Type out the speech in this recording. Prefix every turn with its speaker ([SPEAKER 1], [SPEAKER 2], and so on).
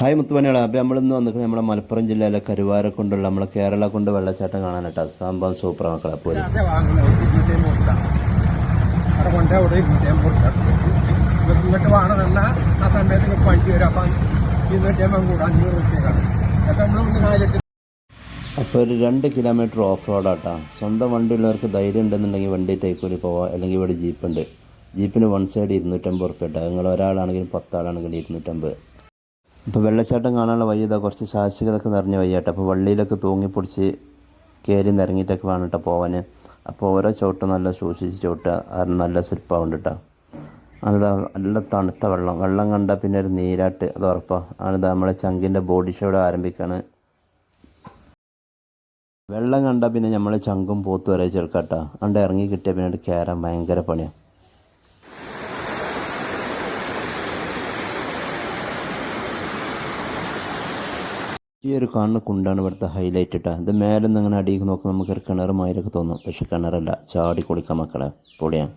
[SPEAKER 1] Hi മുത്തുമണികളെ. അപ്പോൾ നമ്മളിന്ന് വന്നിട്ട് നമ്മുടെ മലപ്പുറം ജില്ലയിലെ കരുവാര കൊണ്ടുള്ള നമ്മുടെ കേരള കൊണ്ട് വെള്ളച്ചാട്ടം കാണാനായിട്ടാ. സംഭവം സൂപ്പർ മക്കളെ.
[SPEAKER 2] ഇങ്ങോട്ട് വേണമെന്ന ആ സമയത്ത് നിങ്ങൾക്ക് വണ്ടി വരും. അപ്പം ഇരുന്നൂറ്റി അമ്പത് കൂടെ. അഞ്ഞൂറ് റുപ്യക്കാണ് അപ്പം നമ്മൾ നാലിട്ട്
[SPEAKER 1] അപ്പോൾ ഒരു രണ്ട് കിലോമീറ്റർ ഓഫ് റോഡാട്ടാ സ്വന്തം വണ്ടി ഉള്ളവർക്ക് ധൈര്യം ഉണ്ടെന്നുണ്ടെങ്കിൽ വണ്ടി ടൈക്കൂലി പോവാം. അല്ലെങ്കിൽ ഇവിടെ ജീപ്പുണ്ട് ജീപ്പിന് വൺ സൈഡ് ഇരുന്നൂറ്റമ്പത് റുപ്യ കേട്ടോ നിങ്ങൾ ഒരാളാണെങ്കിലും പത്താളാണെങ്കിലും ഇരുന്നൂറ്റമ്പത്. ഇപ്പോൾ വെള്ളച്ചാട്ടം കാണാനുള്ള വഴി ഇതാ കുറച്ച് സാഹസികതൊക്കെ നിറഞ്ഞ വഴിയാട്ടോ. അപ്പോൾ വള്ളിയിലൊക്കെ തൂങ്ങിപ്പൊടിച്ച് കയറി നിറങ്ങിയിട്ടൊക്കെ വേണം കേട്ടോ പോവാൻ അപ്പോൾ ഓരോ ചോട്ടും നല്ല സൂക്ഷിച്ച് ചോട്ടുക. കാരണം നല്ല ശില്പമുണ്ട് കേട്ടോ. അതാ നല്ല തണുത്ത വെള്ളം. വെള്ളം കണ്ടാൽ പിന്നെ ഒരു നീരാട്ട്. അത് ഉറപ്പാണ് അതാ നമ്മളെ ചങ്കിന്റെ ബോഡി ഷോഡ് ആരംഭിക്കുകയാണ് വെള്ളം കണ്ടാൽ പിന്നെ നമ്മളെ ചങ്കും പോത്ത് വരെ ചെറുക്കാട്ടാ അണ്ട് ഇറങ്ങി കിട്ടിയാൽ പിന്നെ കയറാൻ ഭയങ്കര പണിയാണ് ഈ ഒരു കാണുന്ന കുണ്ടാണ് ഇവിടുത്തെ ഹൈലൈറ്റ് ഇട്ടാ. ഇത് മേലെ നിന്ന് അങ്ങനെ അടിയിൽ നോക്കുമ്പോൾ നമുക്കൊരു കിണർ മാതിരിയൊക്കെ തോന്നും. പക്ഷെ കിണറല്ല. ചാടി കുളിക്കാം മക്കളെ. പൊളിയാണ്